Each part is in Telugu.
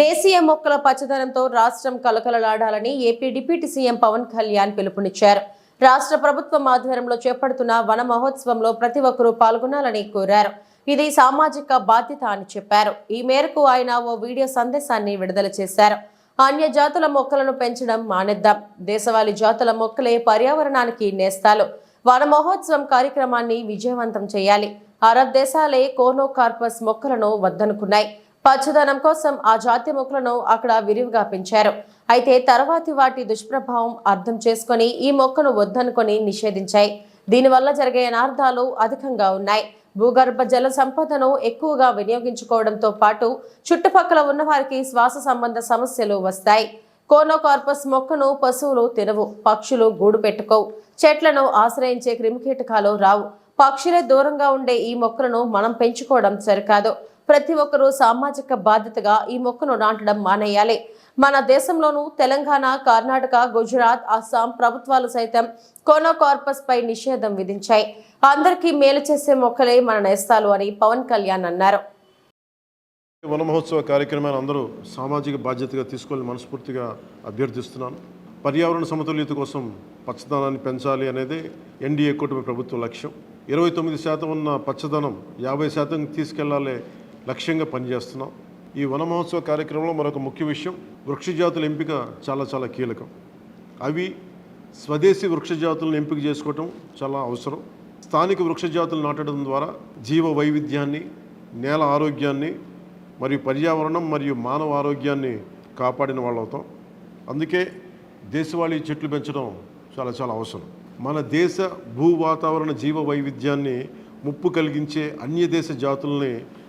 దేశీయ మొక్కల పచ్చదనంతో రాష్ట్రం కలకలలాడాలని AP deputy CM Pawan Kalyan పిలుపునిచ్చారు. రాష్ట్ర ప్రభుత్వం ఆధ్వర్యంలో చేపడుతున్న వన మహోత్సవంలో ప్రతి ఒక్కరూ పాల్గొనాలని కోరారు. ఇది సామాజిక బాధ్యత అని చెప్పారు. ఈ మేరకు ఆయన ఓ వీడియో సందేశాన్ని విడుదల చేశారు. అన్య జాతుల మొక్కలను పెంచడం మానేద్దాం. దేశవాళీ జాతుల మొక్కలే పర్యావరణానికి నేస్తాలు. వన మహోత్సవం కార్యక్రమాన్ని విజయవంతం చేయాలి. అరబ్ దేశాలే కోనోకార్పస్ మొక్కలను వద్దనుకున్నాయి. పచ్చదనం కోసం ఆ జాతి మొక్కలను అక్కడ విరివిగా పెంచారు. అయితే తర్వాతి వాటి దుష్ప్రభావం అర్థం చేసుకొని ఈ మొక్కను వద్దనుకొని నిషేధించాయి. దీనివల్ల జరిగే అనార్థాలు అధికంగా ఉన్నాయి. భూగర్భ జల సంపదను ఎక్కువగా వినియోగించుకోవడంతో పాటు చుట్టుపక్కల ఉన్న వారికి శ్వాస సంబంధ సమస్యలు వస్తాయి. కోనోకార్పస్ మొక్కను పశువులు తినవు పక్షులు గూడు పెట్టుకోవు చెట్లను ఆశ్రయించే క్రిమికీటకాలు రావు. పక్షులే దూరంగా ఉండే ఈ మొక్కలను మనం పెంచుకోవడం సరికాదు. ప్రతి ఒక్కరూ సామాజిక బాధ్యతగా ఈ మొక్కను నాటడం మానేయాలి. మన దేశంలోనూ తెలంగాణ కర్ణాటక గుజరాత్ అస్సాం ప్రభుత్వాలు సైతం కోనోకార్పస్ పై నిషేధం విధించాయి. అందరికీ మేలు చేసే మొక్కలే మన నేస్తాలు అని పవన్ కళ్యాణ్ అన్నారు. వన మహోత్సవ కార్యక్రమాన్ని అందరూ సామాజిక బాధ్యతగా తీసుకోవాలని మనస్ఫూర్తిగా అభ్యర్థిస్తున్నాను. పర్యావరణ సమతుల్యత కోసం పచ్చదనాన్ని పెంచాలి అనేది ఎన్డీఏ కూటమి ప్రభుత్వ లక్ష్యం. ఇరవై తొమ్మిది శాతం ఉన్న పచ్చదనం యాభై శాతం తీసుకెళ్ళాలి లక్ష్యంగా పనిచేస్తున్నాం. ఈ వన మహోత్సవ కార్యక్రమంలో మరొక ముఖ్య విషయం వృక్ష జాతుల ఎంపిక చాలా చాలా కీలకం. అవి స్వదేశీ వృక్షజాతులను ఎంపిక చేసుకోవటం చాలా అవసరం. స్థానిక వృక్ష జాతులు నాటడం ద్వారా జీవ వైవిధ్యాన్ని నేల ఆరోగ్యాన్ని మరియు పర్యావరణం మరియు మానవ ఆరోగ్యాన్ని కాపాడిన వాళ్ళు అవుతాం అందుకే దేశవాళీ చెట్లు పెంచడం చాలా చాలా అవసరం. మన దేశ భూ వాతావరణ జీవ వైవిధ్యాన్ని ముప్పు కలిగించే అన్య దేశ జాతుల్ని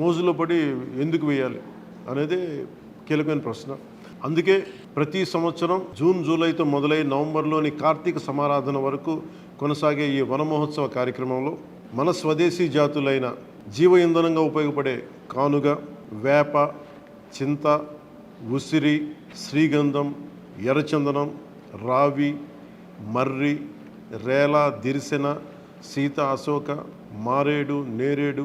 మోజులో పడి ఎందుకు వేయాలి అనేది కీలకమైన ప్రశ్న. అందుకే ప్రతి సంవత్సరం జూన్ జూలైతో మొదలై నవంబర్లోని కార్తీక సమారాధన వరకు కొనసాగే ఈ వనమహోత్సవ కార్యక్రమంలో మన స్వదేశీ జాతులైన జీవ ఇంధనంగా ఉపయోగపడే కానుగ వేప చింత ఉసిరి శ్రీగంధం ఎర్రచందనం రావి మర్రి రేల దిరిసెన సీత అశోక మారేడు నేరేడు